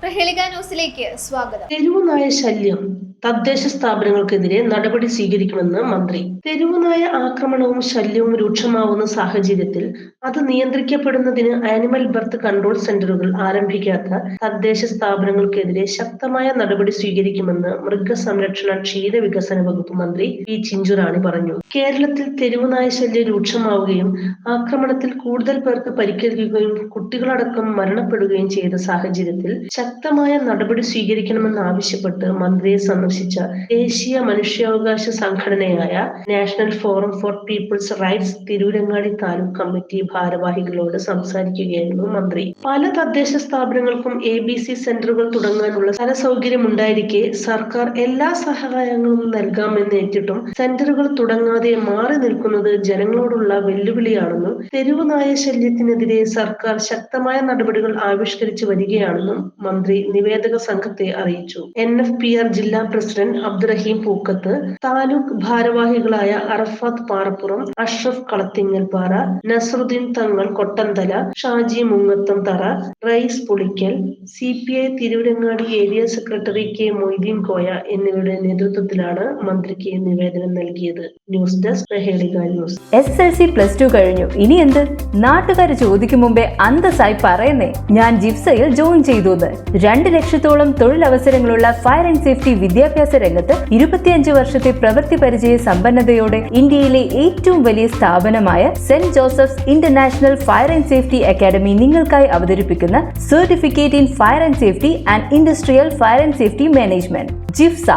Prahelika ന്യൂസിലേക്ക് സ്വാഗതം. തെരുവുനായ ശല്യം. തദ്ദേശ സ്ഥാപനങ്ങൾക്കെതിരെ നടപടി സ്വീകരിക്കുമെന്ന് മന്ത്രി. തെരുവുനായ ആക്രമണവും ശല്യവും രൂക്ഷമാവുന്ന സാഹചര്യത്തിൽ അത് നിയന്ത്രിക്കപ്പെടുന്നതിന് ആനിമൽ ബർത്ത് കൺട്രോൾ സെന്ററുകൾ ആരംഭിക്കാത്ത തദ്ദേശ സ്ഥാപനങ്ങൾക്കെതിരെ ശക്തമായ നടപടി സ്വീകരിക്കുമെന്ന് മൃഗസംരക്ഷണ ക്ഷീര വികസന വകുപ്പ് മന്ത്രി പി ചിഞ്ചുറാണി പറഞ്ഞു. കേരളത്തിൽ തെരുവുനായ ശല്യം രൂക്ഷമാവുകയും ആക്രമണത്തിൽ കൂടുതൽ പേർക്ക് പരിക്കേൽക്കുകയും കുട്ടികളടക്കം മരണപ്പെടുകയും ചെയ്ത സാഹചര്യത്തിൽ ശക്തമായ നടപടി സ്വീകരിക്കണമെന്ന് ആവശ്യപ്പെട്ട് മന്ത്രിയെ സന്ദർശിച്ച. ദേശീയ മനുഷ്യാവകാശ സംഘടനയായ National Forum for People's Rights Tirurangadi taluk committee ഭാരവാഹികളോട് സംസാരിക്കുകയായിരുന്നു മന്ത്രി. പല തദ്ദേശ സ്ഥാപനങ്ങൾക്കും എ ബി സി സെന്ററുകൾ തുടങ്ങാനുള്ള സ്ഥല സൗകര്യം ഉണ്ടായിരിക്കെ സർക്കാർ എല്ലാ സഹായങ്ങളും നൽകാമെന്ന് ഏറ്റിട്ടും സെന്ററുകൾ തുടങ്ങാതെ മാറി നിൽക്കുന്നത് ജനങ്ങളോടുള്ള വെല്ലുവിളിയാണെന്നും തെരുവ് നായ ശല്യത്തിനെതിരെ സർക്കാർ ശക്തമായ നടപടികൾ ആവിഷ്കരിച്ചു വരികയാണെന്നും മന്ത്രി നിവേദക സംഘത്തെ അറിയിച്ചു. എൻ എഫ് പി ആർ ജില്ലാ പ്രസിഡന്റ് അബ്ദുറഹീം പൂക്കത്ത് താലൂക്ക് ഭാരവാഹികളായ അറഫാത്ത് പാറപ്പുറം അഷ്റഫ് കളത്തിങ്ങൽപ്പാറ നസറുദ്ദീൻ തങ്ങൾ Kottanthala Shaji Mungatham Thara Rais Pulikkal C P I Tirurangadi area secretary K Moideen Koya എന്നിവരുടെ നേതൃത്വത്തിലാണ് മന്ത്രിക്ക് നിവേദനം നൽകിയത്. News desk news. S L C plus two കഴിഞ്ഞു. ഇനി എന്ത്? നാട്ടുകാർ ചോദിക്കും മുമ്പേ അന്തസ്സായി പറയുന്നേ. ഞാൻ ജിപ്സയിൽ ജോയിൻ ചെയ്തു രണ്ട് ലക്ഷത്തോളം തൊഴിലവസരങ്ങളുള്ള ഫയർ ആൻഡ് സേഫ്റ്റി വിദ്യാഭ്യാസ രംഗത്ത് ഇരുപത്തിയഞ്ച് വർഷത്തെ പ്രവൃത്തി പരിചയ സമ്പന്നതയോടെ ഇന്ത്യയിലെ ഏറ്റവും വലിയ സ്ഥാപനമായ Saint Joseph's International Fire and Safety Academy നിങ്ങൾക്കായി അവതരിപ്പിക്കുന്ന certificate in fire and safety and industrial fire and safety management ജിഫ്സ.